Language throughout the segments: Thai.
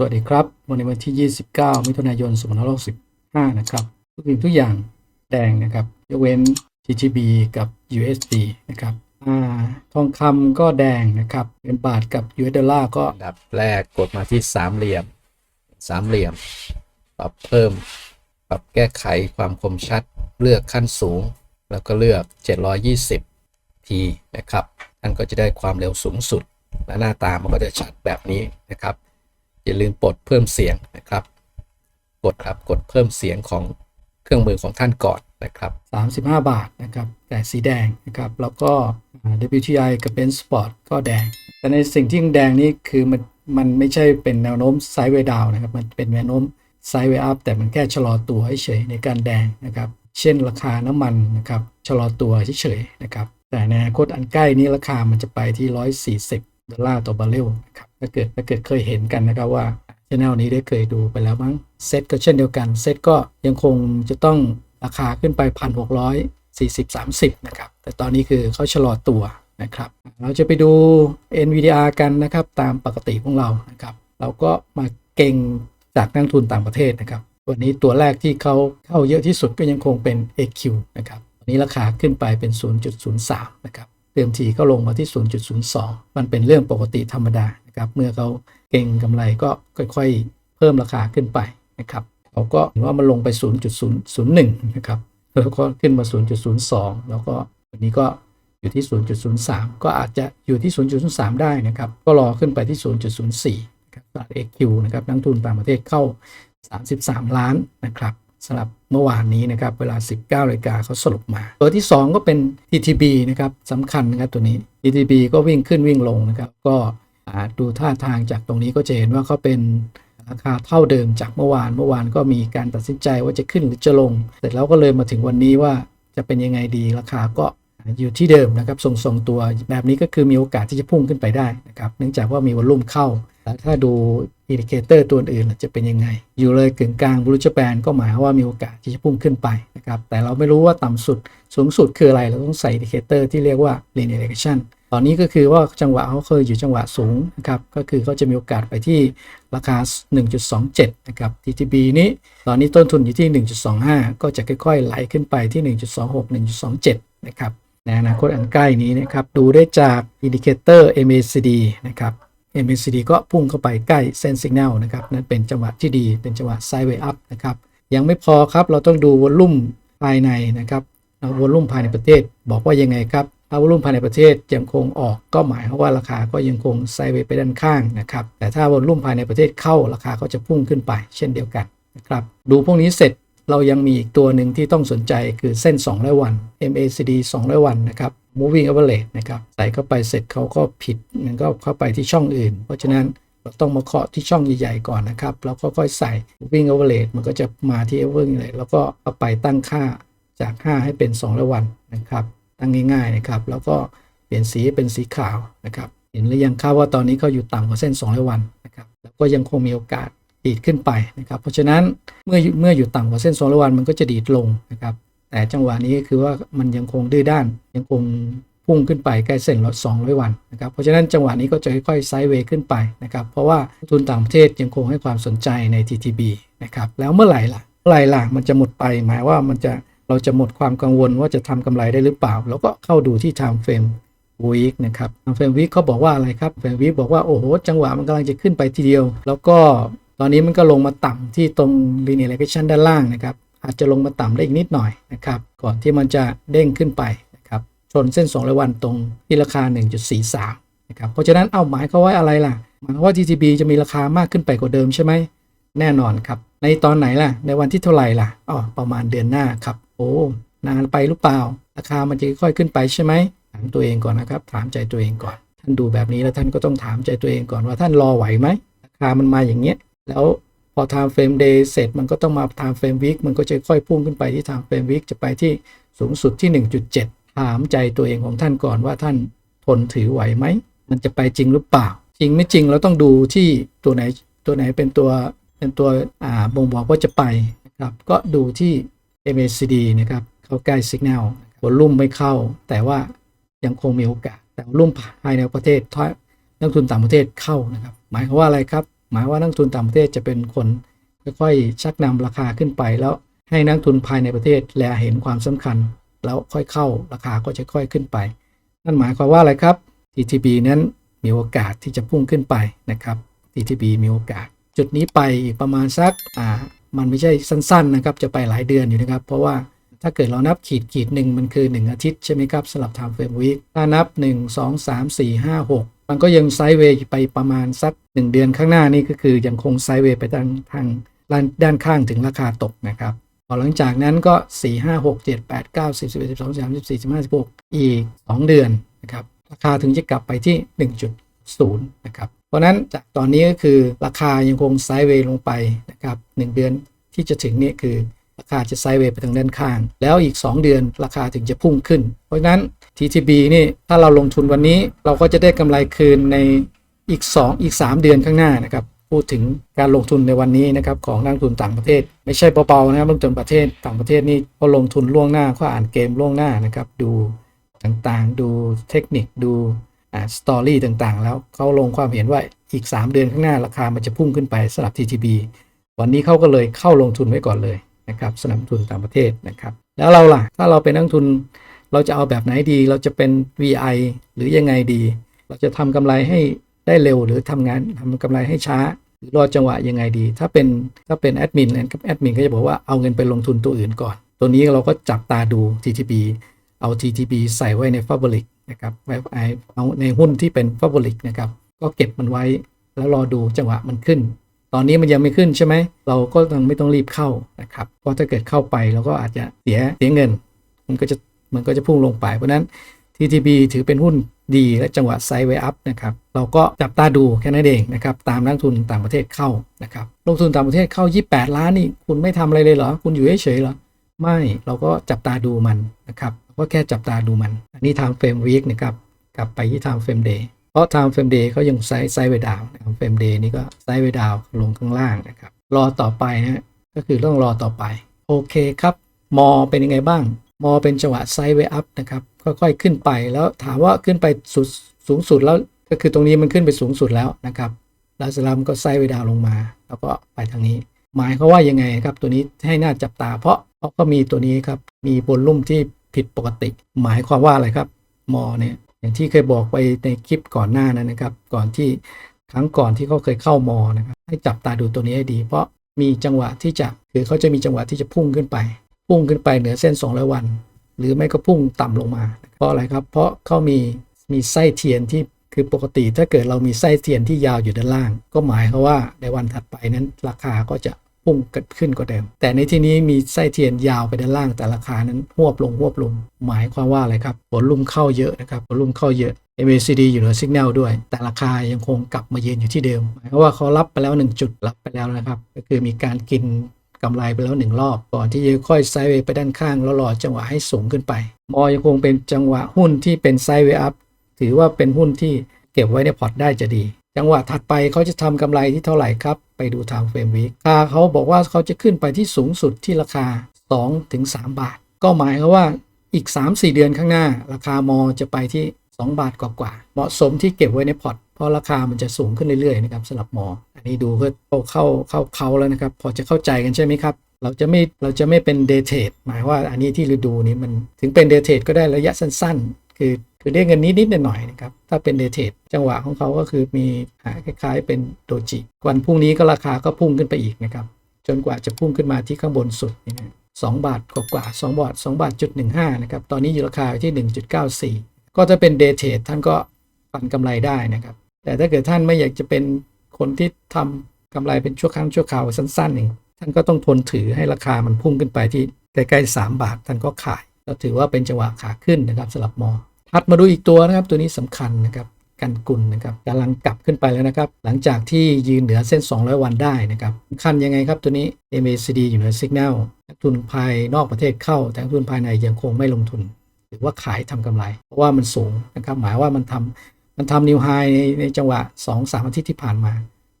สวัสดีครับ วันนี้วันที่ 29 มิถุนายน 2565 นะครับ ทุกสิ่งทุกอย่างแดงนะครับ ยกเว้น GGB กับ USD นะครับอทองคำก็แดงนะครับเงินบาทกับ US ดอลลาร์ก็ดับแรกกดมาที่สามเหลี่ยม สามเหลี่ยม ปรับเพิ่ม ปรับแก้ไขความคมชัด เลือกขั้นสูง แล้วก็เลือก 720ทีนะครับ ท่านก็จะได้ความเร็วสูงสุด และหน้าตามันก็จะชัดแบบนี้นะครับ อย่าลืมปลดเพิ่มเสียงนะครับ กดครับกดเพิ่มเสียงของเครื่องมือของท่านก่อนนะครับ 35 บาทนะครับแต่สีแดงนะครับแล้วก็ WTI กับ Benchmark ก็แดง แต่ในสิ่งที่แดงนี่คือมันมันไม่ใช่เป็นแนวโน้มไซด์เวย์ดาวนะครับ มันเป็นแนวโน้มไซด์เวย์อัพแต่มันแค่ชะลอตัวเฉยในการแดงนะครับ เช่นราคาน้ำมันนะครับชะลอตัวเฉยๆนะครับ แต่ในอนาคตอันใกล้นี้ราคามันจะไปที่ 140 ดอลลาร์ต่อบาร์เรลนะครับ ถ้าเกิดถ้าเกิดเคยเห็นกันนะครับว่าชแนลนี้ได้เคยดูไปแล้วมั้งเซตก็เช่นเดียวกันเซตก็ยังคงจะต้องราคาขึ้นไป 1,640 30 นะครับ แต่ตอนนี้คือเขาชะลอตัวนะครับ เราจะไปดู NVDR กันนะครับ ตามปกติของเรานะครับ เราก็มาเก่งจากนักทุนต่างประเทศนะครับ วันนี้ตัวแรกที่เขาเข้าเยอะที่สุดก็ยังคงเป็น AQ นะครับวันนี้ราคาขึ้นไปเป็น 0.03 นะครับ เดิมทีก็ลงมาที่ 0.02 มันเป็นเรื่องปกติธรรมดานะครับเมื่อเขาเก่งกำไรก็ค่อยๆ เพิ่มราคาขึ้นไปนะครับเขาก็เห็นว่ามันลงไป 0.001 นะครับแล้วก็ขึ้นมา 0.02 แล้วก็วันนี้ก็อยู่ที่ 0.03 ก็อาจจะอยู่ที่ 0.03 ได้นะครับ ก็รอขึ้นไปที่ 0.04 ครับตลาด AQ นะครับนักทุนต่างประเทศเข้า 33 ล้านนะครับ สำหรับเมื่อวานนี้นะครับเวลา 19นาฬิกาเขาสรุปมา ตัวที่ 2 ก็เป็น TTB นะครับสำคัญนะครับตัวนี้ TTB ก็วิ่งขึ้นวิ่งลงนะครับก็ดูท่าทางจากตรงนี้ก็จะเห็นว่าเขาเป็นราคาเท่าเดิมจากเมื่อวานเมื่อวานก็มีการตัดสินใจว่าจะขึ้นหรือจะลง เสร็จแล้วก็เลยมาถึงวันนี้ว่าจะเป็นยังไงดีราคาก็อยู่ที่เดิมนะครับทรงๆตัวแบบนี้ก็คือมีโอกาสที่จะพุ่งขึ้นไปได้นะครับเนื่องจากว่ามีวอลลุ่มเข้า ถ้าดูอินดิเคเตอร์ตัวอื่นจะเป็นยังไง อยู่เลยกึ่งกลางบรูจแปนก็หมายความว่ามีโอกาสที่จะพุ่งขึ้นไปนะครับแต่เราไม่รู้ว่าต่ำสุดสูงสุดคืออะไร เราต้องใส่อินดิเคเตอร์ที่เรียกว่า linear regression ตอนนี้ก็คือว่าจังหวะเขาเคยอยู่จังหวะสูงนะครับก็คือเขาจะมีโอกาสไปที่ราคา 1.27 นะครับ TTB นี้ตอนนี้ต้นทุนอยู่ที่ 1.25 ก็จะค่อยๆไหลขึ้นไปที่ 1.26 1.27 นะครับในอนาคตอันใกล้นี้นะครับดูได้จากอินดิเคเตอร์ MACD นะครับ MACD ก็พุ่งเข้าไปใกล้เส้นสัญญาณนะครับนั่นเป็นจังหวะที่ดีเป็นจังหวะไซด์เวย์อัพนะครับยังไม่พอครับเราต้องดูวอลลุ่มภายในนะครับวอลลุ่มภายในประเทศ บอกว่ายังไงครับถ้าวอลลุ่มภายในประเทศยังคงออกก็หมายความว่าราคาก็ยังคงไซด์เวย์ไปด้านข้างนะครับแต่ถ้าวอลลุ่มภายในประเทศเข้าราคาก็จะพุ่งขึ้นไป เช่นเดียวกันนะครับดูพวกนี้เสร็จเรายังมีอีกตัวหนึ่งที่ต้องสนใจคือเส้น 200 วัน MACD 200 วันนะครับ moving average นะครับใส่เข้าไปเสร็จเขาก็ผิดมันก็เข้าไปที่ช่องอื่น เพราะฉะนั้นเราต้องมาเคาะที่ช่องใหญ่ๆก่อนนะครับ แล้วก็ค่อยใส่ moving average มันก็จะมาที่ average เลยแล้วก็เอาไปตั้งค่าจาก 5 ให้เป็น200วันนะครับ ตั้งง่ายๆนะครับ แล้วก็เปลี่ยนสีเป็นสีขาวนะครับ เห็นหรือยังครับว่าตอนนี้เขาอยู่ต่ำกว่าเส้น200วันนะครับ แล้วก็ยังคงมีโอกาสดีดขึ้นไปนะครับ เพราะฉะนั้นเมื่อเมื่ออยู่ต่ำกว่าเส้น200วันมันก็จะดีดลงนะครับ แต่จังหวะนี้คือว่ามันยังคงดื้อด้านยังคงพุ่งขึ้นไปใกล้เส้นละ200วันนะครับเพราะฉะนั้นจังหวะนี้ก็จะค่อยๆไซด์เวย์ขึ้นไปนะครับเพราะว่าทุนต่างประเทศยังคงให้ความสนใจใน TTB นะครับแล้วเมื่อไหร่ล่ะเมื่อไหร่ล่ะมันจะหมดไปหมายว่ามันจะเราจะหมดความกังวลว่าจะทำกำไรได้หรือเปล่า แล้วก็เข้าดูที่ time frame week นะครับ time frame week เขาบอกว่าอะไรครับ frame week บอกว่าโอ้โหจังหวะมันกำลังจะขึ้นไปทีเดียว แล้วก็ตอนนี้มันก็ลงมาต่ำที่ตรง linear regression ด้านล่างนะครับ อาจจะลงมาต่ำได้อีกนิดหน่อยนะครับก่อนที่มันจะเด้งขึ้นไปนะครับชนเส้น200วันตรงที่ราคา 1.43นะครับเพราะฉะนั้นเอาหมายเขาไว้อะไรล่ะหมายว่า TTB จะมีราคามากขึ้นไปกว่าเดิมใช่ไหมแน่นอนครับ ในตอนไหนล่ะ ในวันที่เท่าไหร่ล่ะอ๋อประมาณเดือนหน้าครับ โอ้นานไปหรือเปล่า ราคามันจะค่อยขึ้นไปใช่ไหมถามตัวเองก่อนนะครับ ถามใจตัวเองก่อน ท่านดูแบบนี้แล้วท่านก็ต้องถามใจตัวเองก่อนว่าท่านรอไหวไหมราคามันมาอย่างเงี้ยแล้ว พอ time frame day เสร็จมันก็ต้องมา time frame week มันก็จะค่อยพุ่งขึ้นไปที่ time frame week จะไปที่สูงสุดที่ 1.7 ถามใจตัวเองของท่านก่อนว่าท่านทนถือไหวไหม มันจะไปจริงหรือเปล่า จริงไม่จริงเราต้องดูที่ตัวไหนตัวไหนเป็นตัวเป็นตัวอ่าบ่งบอกว่าจะไปนะครับ ก็ดูที่ MACD นะครับ เข้าใกล้ signal วอลุ่มไม่เข้า แต่ว่ายังคงมีโอกาส แต่วอลุ่มภายในประเทศถ้านักทุนต่างประเทศเข้านะครับ หมายความว่าอะไรครับ หมายว่านักทุนต่างประเทศจะเป็นคนค่อยๆชักนำราคาขึ้นไป แล้วให้นักทุนภายในประเทศแลเห็นความสำคัญ แล้วค่อยเข้าราคาก็จะค่อยขึ้นไป นั่นหมายความว่าอะไรครับ TTB นั้นมีโอกาสที่จะพุ่งขึ้นไปนะครับ TTB มีโอกาส จุดนี้ไปอีกประมาณสักอ่ามันไม่ใช่สั้นๆนะครับจะไปหลายเดือนอยู่นะครับ เพราะว่าถ้าเกิดเรานับขีดขีดหนึ่งมันคือ 1 อาทิตย์ใช่ไหมครับสำหรับ time frame week ถ้านับ 1 2 3 4 5 6 มันก็ยังไซด์เวย์ไปประมาณสัก 1 เดือนข้างหน้านี่ก็คือยังคงไซด์เวย์ไปทางทางด้านด้านข้างถึงราคาตกนะครับพอหลังจากนั้นก็ 4 5 6 7 8 9 10 11 12 13 14 15 16 อีก 2 เดือนนะครับราคาถึงจะกลับไปที่ 1.0นะครับเพราะนั้นจากตอนนี้ก็คือราคายังคงไซด์เวย์ลงไปนะครับ1เดือนที่จะถึงนี่คือราคาจะไซด์เวย์ไปทางด้านข้าง แล้วอีก 2 เดือนราคาถึงจะพุ่งขึ้น เพราะนั้น TTB นี่ถ้าเราลงทุนวันนี้เราก็จะได้กำไรคืนในอีก 2 อีก 3 เดือนข้างหน้านะครับพูดถึงการลงทุนในวันนี้นะครับของนักลงทุนต่างประเทศ ไม่ใช่เบาๆนะครับนักลงทุนประเทศต่างประเทศนี่เขาลงทุนล่วงหน้าเขาอ่านเกมล่วงหน้านะครับดูต่างๆ ดูเทคนิคดูอ่าสตอรี่ต่างๆ แล้วเขาลงความเห็นว่าอีก 3 เดือนข้างหน้าราคามันจะพุ่งขึ้นไปสำหรับ TTB วันนี้เขาก็เลยเข้าลงทุนไว้ก่อนเลยนะครับสนับสนุนต่างประเทศนะครับแล้วเราล่ะถ้าเราเป็นนักทุน เราจะเอาแบบไหนดี เราจะเป็น VI หรือยังไงดี เราจะทำกำไรให้ได้เร็วหรือทำงานทำกำไรให้ช้า หรือรอจังหวะยังไงดี ถ้าเป็นถ้าเป็นแอดมินนะครับแอดมินก็จะบอกว่าเอาเงินไปลงทุนตัวอื่นก่อน ตัวนี้เราก็จับตาดู TTB เอา TTB ใส่ไว้ใน Fabric นะครับไว้เอาในหุ้นที่เป็น Fabric นะครับก็เก็บมันไว้แล้วรอดูจังหวะมันขึ้น ตอนนี้มันยังไม่ขึ้นใช่ไหม เราก็ต้องไม่ต้องรีบเข้านะครับ เพราะถ้าเกิดเข้าไปเราก็อาจจะเสียเสียเงิน มันก็จะ มันก็จะพุ่งลงไป เพราะนั้น TTB ถือเป็นหุ้นดีและจังหวะไซด์เวอัพนะครับ เราก็จับตาดูแค่นั้นเองนะครับ ตามนักทุนต่างประเทศเข้านะครับ ลงทุนต่างประเทศเข้า 28 ล้านนี่ คุณไม่ทำอะไรเลยเหรอ คุณอยู่เฉยๆเหรอ ไม่ เราก็จับตาดูมันนะครับก็แค่จับตาดูมัน อันนี้ทางเฟรมวีคนะครับ กลับไปที่ทางเฟรมเดย์เพราะ time frame day เขายังไซส์ไซด์เวดาวนะครับ frame day นี่ก็ไซด์เวดาวลงข้างล่างนะครับ รอต่อไปนะ ก็คือต้องรอต่อไป โอเคครับ มอเป็นยังไงบ้าง มอเป็นจังหวะไซด์เวอัพนะครับค่อยๆขึ้นไปแล้วถามว่าขึ้นไปสุดสูงสุดแล้วก็คือตรงนี้มันขึ้นไปสูงสุดแล้วนะครับแล้วสล้วมันก็ไซด์เวดาวลงมา แล้วก็ไปทางนี้ หมายเขาว่ายังไงครับตัวนี้ให้น่าจับตา เพราะเพราก็มีตัวนี้ครับมีบนลุ่มที่ผิดปกติ หมายความว่าอะไรครับมอเนี่ยอย่างที่เคยบอกไปในคลิปก่อนหน้านั้นนะครับ ก่อนที่ครั้งก่อนที่เขาเคยเข้ามอนะครับให้จับตาดูตัวนี้ให้ดี เพราะมีจังหวะที่จะคือเขาจะมีจังหวะที่จะพุ่งขึ้นไป พุ่งขึ้นไปเหนือเส้น 200 วัน หรือไม่ก็พุ่งต่ำลงมา เพราะอะไรครับ เพราะเขามีมีไส้เทียนที่คือปกติถ้าเกิดเรามีไส้เทียนที่ยาวอยู่ด้านล่าง ก็หมายความว่าในวันถัดไปนั้นราคาก็จะพุ่งเกิดขึ้นกว่าเดิม แต่ในที่นี้มีไส้เทียนยาวไปด้านล่างแต่ราคานั้นหวบลงหวบลง หมายความว่าอะไรครับผลลุ่มเข้าเยอะนะครับผลลุ่มเข้าเยอะ MACD อยู่เหนือสัญญาณด้วย แต่ราคายังคงกลับมายืนอยู่ที่เดิม หมายความว่าเขารับไปแล้ว 1 จุดรับไปแล้วนะครับ ก็คือมีการกิน กำไรไปแล้วหนึ่งรอบ ก่อนที่จะค่อยไซด์เวย์ไปด้านข้างแล้วรอจังหวะให้สูงขึ้นไป มอยังคงเป็นจังหวะหุ้นที่เป็นไซด์เวย์อัพถือว่าเป็นหุ้นที่เก็บไว้ในพอร์ตได้จะดี จังหวะถัดไปเขาจะทำกำไรที่เท่าไหร่ครับ ไปดูทางเฟรมวิกคาเขาบอกว่าเขาจะขึ้นไปที่สูงสุดที่ราคา2ถึง3บาท ก็หมายความว่าอีก 3-4 เดือนข้างหน้า ราคามอจะไปที่ 2 บาทกว่าๆเหมาะสมที่เก็บไว้ในพอร์ต เพราะราคามันจะสูงขึ้นเรื่อยๆนะครับสำหรับหมอ อันนี้ดูเพื่อเข้าเข้าเข้าเขาแล้วนะครับ พอจะเข้าใจกันใช่ไหมครับ เราจะไม่เราจะไม่เป็นเดทเทดหมายว่าอันนี้ที่เราดูนี้มันถึงเป็นเดทเทดก็ได้ระยะสั้น ๆ คือคือได้เงินนิดๆหน่อยๆนะครับ ถ้าเป็นเดทเทดจังหวะของเขาก็คือมีหาคล้าย ๆ เป็นโดจิวันพรุ่งนี้ก็ราคาก็พุ่งขึ้นไปอีกนะครับ จนกว่าจะพุ่งขึ้นมาที่ข้างบนสุดนี่นะสองบาทกว่าๆสองบาทสองบาทจุดหนึ่งห้านะครับ ตอนนี้อยู่ราคาที่หนึ่งจุดเก้าสี่ก็ถ้าเป็นเดทเทดท่านก็ปันกำไรได้นะครับ แต่ถ้าเกิดท่านไม่อยากจะเป็นคนที่ทำกำไรเป็นชั่วครั้งชั่วคราวสั้นๆเองท่านก็ต้องทนถือให้ราคามันพุ่งขึ้นไปที่ใกล้ๆ3บาทท่านก็ขายก็ถือว่าเป็นจังหวะขาขึ้นนะครับสำหรับมอถัดมาดูอีกตัวนะครับ ตัวนี้สำคัญนะครับกันกุลนะครับกำลังกลับขึ้นไปแล้วนะครับ หลังจากที่ยืนเหนือเส้น 200 วันได้นะครับสำคัญยังไงครับตัวนี้ MACD อยู่เหนือสัญญาณนักทุนภายนอกประเทศเข้า แต่นักทุนภายในยังคงไม่ลงทุน หรือว่าขายทำกำไร เพราะว่ามันสูงนะครับ หมายว่ามันทำ มันทำนิวไฮในในจังหวะ 2-3อาทิตย์ที่ผ่านมา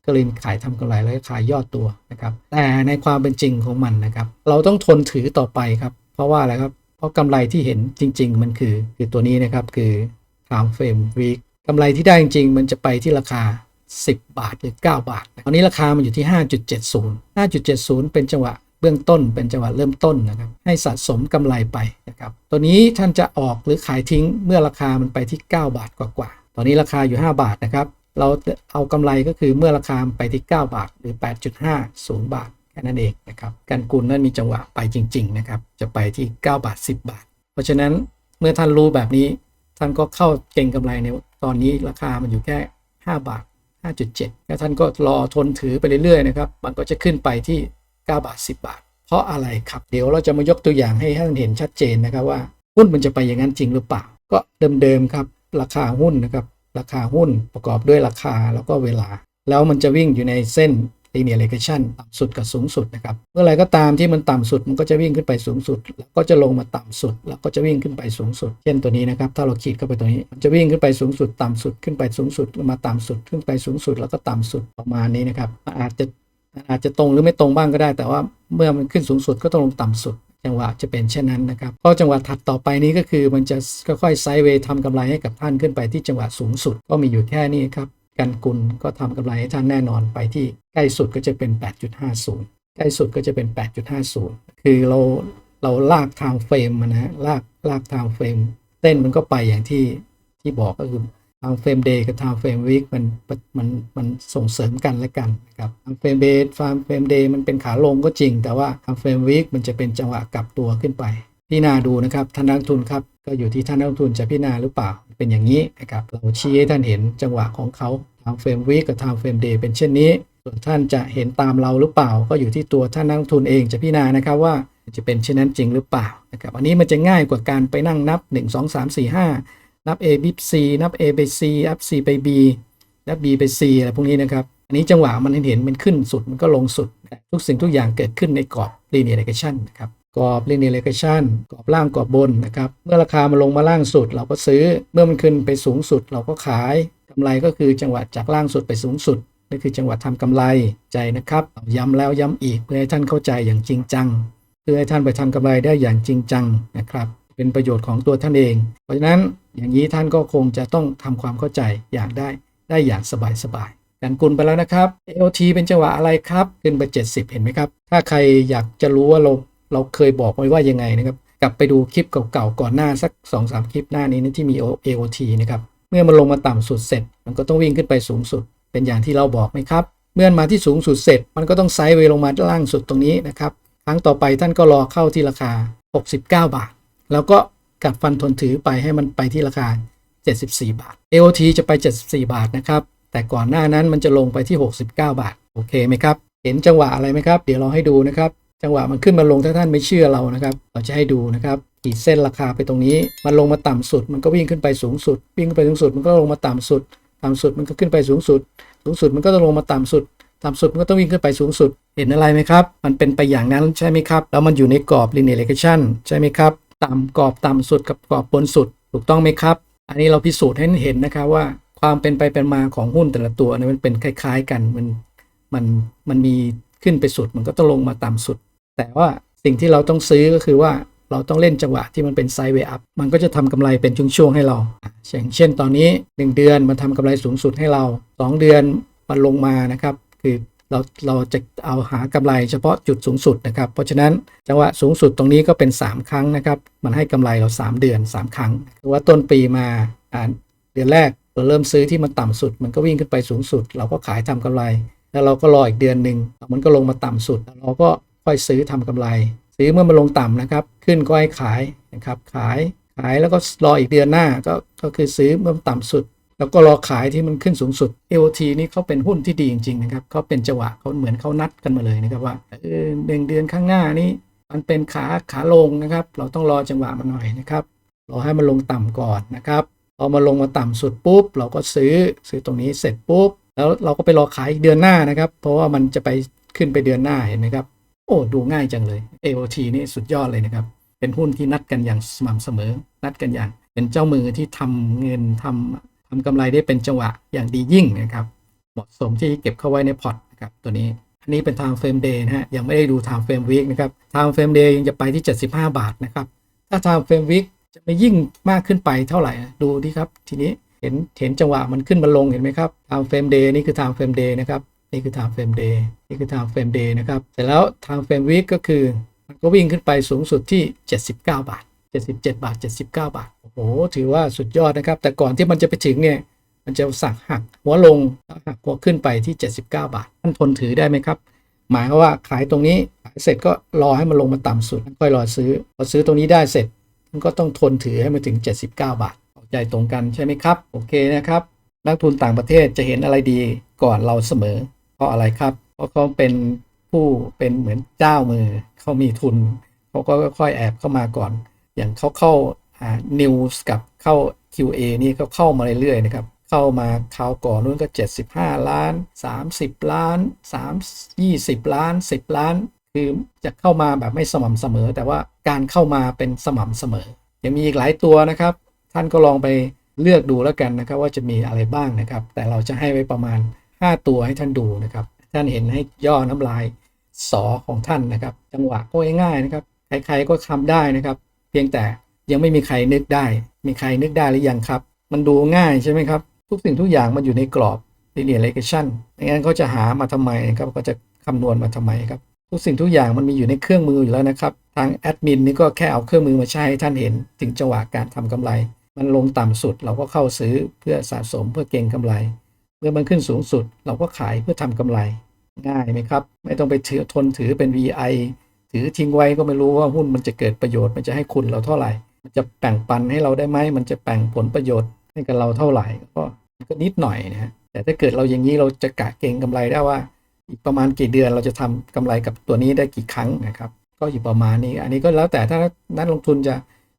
ก็เลยขายทำกำไรแล้วขายยอดตัวนะครับ แต่ในความเป็นจริงของมันนะครับ เราต้องทนถือต่อไปครับ เพราะว่าอะไรครับ เพราะกำไรที่เห็นจริง ๆ มันคือ คือตัวนี้นะครับคือ time frame week กำไรที่ได้จริง ๆ มันจะไปที่ราคา 10 บาทหรือ 9 บาท ตอนนี้ราคามันอยู่ที่ 5.70 5.70 เป็นจังหวะเบื้องต้นเป็นจังหวะเริ่มต้นนะครับให้สะสมกำไรไปนะครับตัวนี้ท่านจะออกหรือขายทิ้งเมื่อราคามันไปที่ 9 บาทกว่าๆ อนนี้ราคาอยู่ 5 บาทนะครับ เราเอากำไรก็คือเมื่อราคาไปที่ 9 บาท หรือ 8.50 บาทแค่นั้นเองนะครับ การกุลนั้นมีจังหวะไปจริง ๆ นะครับ จะไปที่ 9 บาท 10 บาท เพราะฉะนั้นเมื่อท่านรู้แบบนี้ ท่านก็เข้าเก็งกำไรในตอนนี้ราคามันอยู่แค่ 5 บาท 5.7 แล้วท่านก็รอทนถือไปเรื่อยๆนะครับ มันก็จะขึ้นไปที่ 9 บาท 10 บาท เพราะอะไรครับ เดี๋ยวเราจะมายกตัวอย่างให้ท่านเห็นชัดเจนนะครับว่าหุ้นมันจะไปอย่างนั้นจริงหรือเปล่า ก็เดิมๆครับ ราคาหุ้นนะครับ ราคาหุ้นประกอบด้วยราคาแล้วก็เวลา แล้วมันจะวิ่งอยู่ในเส้น linear regression ต่ำสุดกับสูงสุดนะครับ เมื่อไรก็ตามที่มันต่ำสุดมันก็จะวิ่งขึ้นไปสูงสุด แล้วก็จะลงมาต่ำสุด แล้วก็จะวิ่งขึ้นไปสูงสุด เช่นตัวนี้นะครับ ถ้าเราขีดเข้าไปตัวนี้ มันจะวิ่งขึ้นไปสูงสุด ต่ำสุด ขึ้นไปสูงสุด มาต่ำสุด ขึ้นไปสูงสุด แล้วก็ต่ำสุด ประมาณนี้นะครับ อาจจะอาจจะตรงหรือไม่ตรงบ้างก็ได้ แต่ว่าเมื่อมันขึ้นสูงสุดก็ต้องลงต่ำสุด จังหวะจะเป็นเช่นนั้นนะครับ เพราะจังหวะถัดต่อไปนี้ก็คือมันจะค่อยๆไซด์เวย์ทำกำไรให้กับท่านขึ้นไปที่จังหวะสูงสุดก็มีอยู่แค่นี้ครับกันกุลก็ทำกำไรให้ท่านแน่นอนไปที่ใกล้สุดก็จะเป็น 8.50 ใกล้สุดก็จะเป็น 8.50 คือเราเราลากทางเฟรมมันนะฮะลากลากทางเฟรมเต้นมันก็ไปอย่างที่ที่บอกก็คือ ทางเฟรมเดย์กับทางเฟรมวีคมันมันมันส่งเสริมกันและกันนะครับทางเฟรมเดย์ฟาร์มเฟรมเดย์มันเป็นขาลงก็จริง แต่ว่าทางเฟรมวีคมันจะเป็นจังหวะกลับตัวขึ้นไปพี่นาดูนะครับท่านนักทุนครับก็อยู่ที่ท่านนักทุนจะพิจารณาหรือเปล่า เป็นอย่างนี้นะครับเราชี้ให้ท่านเห็นจังหวะของเขาทางเฟรมวีกับทางเฟรมเดย์เป็นเช่นนี้ ส่วนท่านจะเห็นตามเราหรือเปล่า ก็อยู่ที่ตัวท่านนักทุนเองจะพิจารณานะครับว่าจะเป็นเช่นนั้นจริงหรือเปล่านะครับอันนี้มันจะง่ายกว่าการไปนั่งนับ 1 2 3 4 5 นับ A B C นับ A ไป C นับ C ไป B นับ B ไป C อะไรพวกนี้นะครับ อันนี้จังหวะมันเห็นมันขึ้นสุดมันก็ลงสุด ทุกสิ่งทุกอย่างเกิดขึ้นในกรอบ linear regression นะครับกรอบ linear regression กรอบล่างกรอบบนนะครับ เมื่อราคามันลงมาล่างสุดเราก็ซื้อ เมื่อมันขึ้นไปสูงสุดเราก็ขายกำไรก็คือจังหวะจากล่างสุดไปสูงสุดนี่คือจังหวะทำกำไรใจนะครับย้ำแล้วย้ำอีกเพื่อให้ท่านเข้าใจอย่างจริงจัง เพื่อให้ท่านไปทำกำไรได้อย่างจริงจังนะครับ เป็นประโยชน์ของตัวท่านเอง เพราะฉะนั้นอย่างนี้ท่านก็คงจะต้องทำความเข้าใจอย่างได้ได้อย่างสบายๆการกุลไปแล้วนะครับ AOT เป็นจังหวะอะไรครับ ขึ้นไป 70 เห็นไหมครับ ถ้าใครอยากจะรู้ว่าเราเราเคยบอกไว้ว่ายังไงนะครับ กลับไปดูคลิปเก่าๆก่อนหน้าสัก 2-3 คลิปหน้านี้นะที่มี AOT นะครับ เมื่อมันลงมาต่ำสุดเสร็จ มันก็ต้องวิ่งขึ้นไปสูงสุด เป็นอย่างที่เราบอกไหมครับ เมื่อมาที่สูงสุดเสร็จ มันก็ต้องไซด์เวลงมาด้านล่างสุดตรงนี้นะครับ ครั้งต่อไปท่านก็รอเข้าที่ราคา 69 บาท แล้วก็กัดฟันทนถือไปให้มันไปที่ราคา 74 บาท AOT จะไป 74 บาทนะครับ แต่ก่อนหน้านั้นมันจะลงไปที่ 69 บาท โอเคไหมครับ เห็นจังหวะอะไรไหมครับ เดี๋ยวเราให้ดูนะครับ จังหวะมันขึ้นมาลงถ้าท่านไม่เชื่อเรานะครับ เราจะให้ดูนะครับขีดเส้นราคาไปตรงนี้ มันลงมาต่ำสุด มันก็วิ่งขึ้นไปสูงสุด วิ่งขึ้นไปสูงสุด มันก็ลงมาต่ำสุด ต่ำสุดมันก็ขึ้นไปสูงสุด สูงสุดมันก็ต้องลงมาต่ำสุดต่ำสุดมันก็ต้องวิ่งขึ้นไปสูงสุด เห็นอะไรไหมครับ มันเป็นไปอย่างนั้นใช่ไหมครับ แล้วมันอยู่ในกรอบ linear regression ใช่ไหมครับ ต่ำกรอบต่ำสุดกับกรอบบนสุด ถูกต้องไหมครับ อันนี้เราพิสูจน์ให้เห็นนะครับว่าความเป็นไปเป็นมาของหุ้นแต่ละตัวเนี่ยมันเป็นคล้าย ๆ กันมันมันมันมีขึ้นไปสุดมันก็ต้องลงมาต่ำสุด แต่ว่าสิ่งที่เราต้องซื้อก็คือว่าเราต้องเล่นจังหวะที่มันเป็นไซด์เวย์อัพมันก็จะทำกำไรเป็นช่วงๆให้เราอย่างเช่นตอนนี้ 1 เดือนมันทำกำไรสูงสุดให้เรา 2 เดือนมันลงมานะครับ คือ เราเราจะเอาหากำไรเฉพาะจุดสูงสุดนะครับ เพราะฉะนั้นจังหวะสูงสุดตรงนี้ก็เป็น 3 ครั้งนะครับ มันให้กำไรเรา 3 เดือน 3 ครั้งหรือว่าต้นปีมาเดือนแรกเราเริ่มซื้อที่มันต่ำสุด มันก็วิ่งขึ้นไปสูงสุด เราก็ขายทำกำไร แล้วเราก็รออีกเดือนหนึ่งมันก็ลงมาต่ำสุด เราก็ค่อยซื้อทำกำไร ซื้อเมื่อมันลงต่ำนะครับ ขึ้นก็ให้ขายนะครับขายขายแล้วก็รออีกเดือนหน้าก็ก็คือซื้อเมื่อมันต่ำสุด แล้วก็รอขายที่มันขึ้นสูงสุด AOT นี่เขาเป็นหุ้นที่ดีจริงๆนะครับเขาเป็นจังหวะเขาเหมือนเขานัดกันมาเลยนะครับว่าเออหนึ่งเดือนข้างหน้านี้มันเป็นขาขาลงนะครับ เราต้องรอจังหวะมันหน่อยนะครับรอให้มันลงต่ำก่อนนะครับพอมาลงมาต่ำสุดปุ๊บ เราก็ซื้อซื้อตรงนี้เสร็จปุ๊บ แล้วเราก็ไปรอขายอีกเดือนหน้านะครับ เพราะว่ามันจะไปขึ้นไปเดือนหน้าเห็นไหมครับ โอ้ดูง่ายจังเลย AOT นี่สุดยอดเลยนะครับ เป็นหุ้นที่นัดกันอย่างสม่ำเสมอ นัดกันอย่าง เป็นเจ้ามือที่ทำเงินทำ ทำกำไรได้เป็นจังหวะอย่างดียิ่งนะครับ เหมาะสมที่เก็บเข้าไว้ในพอร์ตนะครับตัวนี้ อันนี้เป็น time frame day นะฮะยังไม่ได้ดู time frame week นะครับ time frame day ยังจะไปที่ 75 บาทนะครับ ถ้า time frame week จะไปยิ่งมากขึ้นไปเท่าไหร่ดูดิครับ ทีนี้เห็นเห็นจังหวะมันขึ้นมาลงเห็นไหมครับ time frame day นี่คือ time frame day นะครับนี่คือ time frame day นี่คือ time frame day นะครับเสร็จแล้ว time frame week ก็คือมันก็วิ่งขึ้นไปสูงสุดที่ 79 บาท 77 บาท 79 บาท โอ้โห ถือว่าสุดยอดนะครับ แต่ก่อนที่มันจะไปถึงเนี่ย มันจะสั่งหักหัวลงแล้วหักหัวขึ้นไปที่ 79 บาทท่านทนถือได้ไหมครับ หมายว่าขายตรงนี้ขายเสร็จก็รอให้มันลงมาต่ำสุด ค่อยรอซื้อ พอซื้อตรงนี้ได้เสร็จ มันก็ต้องทนถือให้มันถึง 79 บาทเข้าใจตรงกันใช่ไหมครับ โอเคนะครับ นักทุนต่างประเทศจะเห็นอะไรดีก่อนเราเสมอ เพราะอะไรครับ เพราะเขาเป็นผู้เป็นเหมือนเจ้ามือ เขามีทุน เขาก็ค่อยแอบเข้ามาก่อน อย่างเขาเข้าอ่า News กับเข้า QA นี่ก็เข้ามาเรื่อยๆนะครับ เข้ามาคราวก่อนนู้นก็ 75 ล้าน 30 ล้าน 3 20 ล้าน 10 ล้าน คือจะเข้ามาแบบไม่สม่ำเสมอ แต่ว่าการเข้ามาเป็นสม่ำเสมอ ยังมีอีกหลายตัวนะครับ ท่านก็ลองไปเลือกดูแล้วกันนะครับ ว่าจะมีอะไรบ้างนะครับ แต่เราจะให้ไว้ประมาณ 5 ตัวให้ท่านดูนะครับ ท่านเห็นให้ย่อน้ำลายสอของท่านนะครับ จังหวะก็ง่ายๆนะครับ ใครๆก็ทำได้นะครับ เพียงแต่ยังไม่มีใครนึกได้ มีใครนึกได้หรือยังครับ มันดูง่ายใช่ไหมครับ ทุกสิ่งทุกอย่างมันอยู่ในกรอบ linear regression ไม่งั้นเขาจะหามาทำไมครับเขาจะคำนวณมาทำไมครับ ทุกสิ่งทุกอย่างมันมีอยู่ในเครื่องมืออยู่แล้วนะครับ ทางแอดมินนี่ก็แค่เอาเครื่องมือมาใช้ให้ท่านเห็นถึงจังหวะการทำกำไร มันลงต่ำสุดเราก็เข้าซื้อเพื่อสะสมเพื่อเก็งกำไร เมื่อมันขึ้นสูงสุดเราก็ขายเพื่อทำกำไร ง่ายไหมครับ ไม่ต้องไปถือทนถือเป็น VI ถือทิ้งไว้ก็ไม่รู้ว่าหุ้นมันจะเกิดประโยชน์มันจะให้คุณเราเท่าไหร่ มันจะแบ่งปันให้เราได้ไหมมันจะแบ่งผลประโยชน์ให้กับเราเท่าไหร่ก็ก็นิดหน่อยนะฮะแต่ถ้าเกิดเราอย่างนี้เราจะกะเก็งกำไรได้ว่า อีกประมาณกี่เดือนเราจะทำกำไรกับตัวนี้ได้กี่ครั้งนะครับ ก็อยู่ประมาณนี้ อันนี้ก็แล้วแต่ถ้านักลงทุนจะ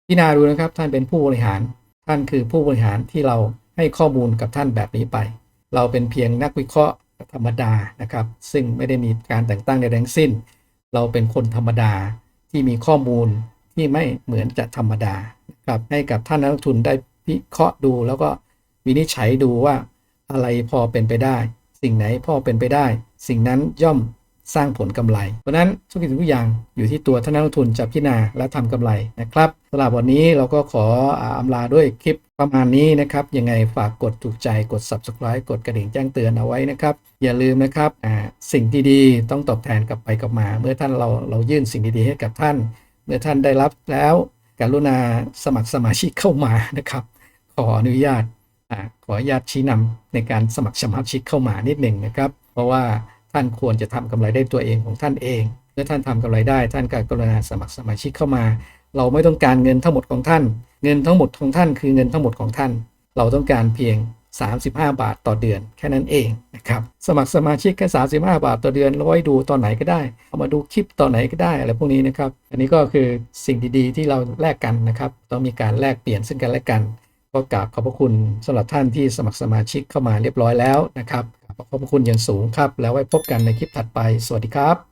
พิจารณาดูนะครับ ท่านเป็นผู้บริหาร ท่านคือผู้บริหารที่เราให้ข้อมูลกับท่านแบบนี้ไป เราเป็นเพียงนักวิเคราะห์ธรรมดานะครับ ซึ่งไม่ได้มีการแต่งตั้งใดทั้งสิ้น เราเป็นคนธรรมดาที่มีข้อมูลที่ไม่เหมือนจะธรรมดาครับให้กับท่านนักทุนได้วิเคราะห์ดู แล้วก็วินิจฉัยดูว่าอะไรพอเป็นไปได้ สิ่งไหนพอเป็นไปได้ สิ่งนั้นย่อมสร้างผลกำไร เพราะนั้นทุกสิ่งทุกอย่างอยู่ที่ตัวท่านนักลงทุนจะพิจารณาและทำกำไรนะครับสำหรับวันนี้เราก็ขออำลาด้วยคลิป ประมาณนี้นะครับ ยังไงฝากกดถูกใจกด subscribe กดกระดิ่งแจ้งเตือนเอาไว้นะครับ อย่าลืมนะครับสิ่งดีๆต้องตอบแทนกลับไปกลับมา เมื่อท่านเราเรายื่นสิ่งดีๆให้กับท่าน เมื่อท่านได้รับแล้วกรุณาสมัครสมาชิกเข้ามานะครับ ขออนุญาตอขออนุญาตชี้นำในการสมัครสมาชิกเข้ามานิดหนึ่งนะครับ เพราะว่าท่านควรจะทำกำไรได้ตัวเองของท่านเองเมื่อท่านทำกำไรได้ ท่านก็กรุณาสมัครสมาชิกเข้ามา เราไม่ต้องการเงินทั้งหมดของท่าน เงินทั้งหมดของท่านคือเงินทั้งหมดของท่าน เราต้องการเพียง 35 บาทต่อเดือนแค่นั้นเองนะครับสมัครสมาชิกแค่ 35 บาทต่อเดือนแล้วไว้ดูตอนไหนก็ได้ เอามาดูคลิปตอนไหนก็ได้อะไรพวกนี้นะครับ อันนี้ก็คือสิ่งดีๆ ที่เราแลกกันนะครับต้องมีการแลกเปลี่ยนซึ่งกันและกันก็กราบขอบพระคุณสำหรับท่านที่สมัครสมาชิกเข้ามาเรียบร้อยแล้วนะครับขอบพระคุณอย่างสูงครับ แล้วไว้พบกันในคลิปถัดไป สวัสดีครับ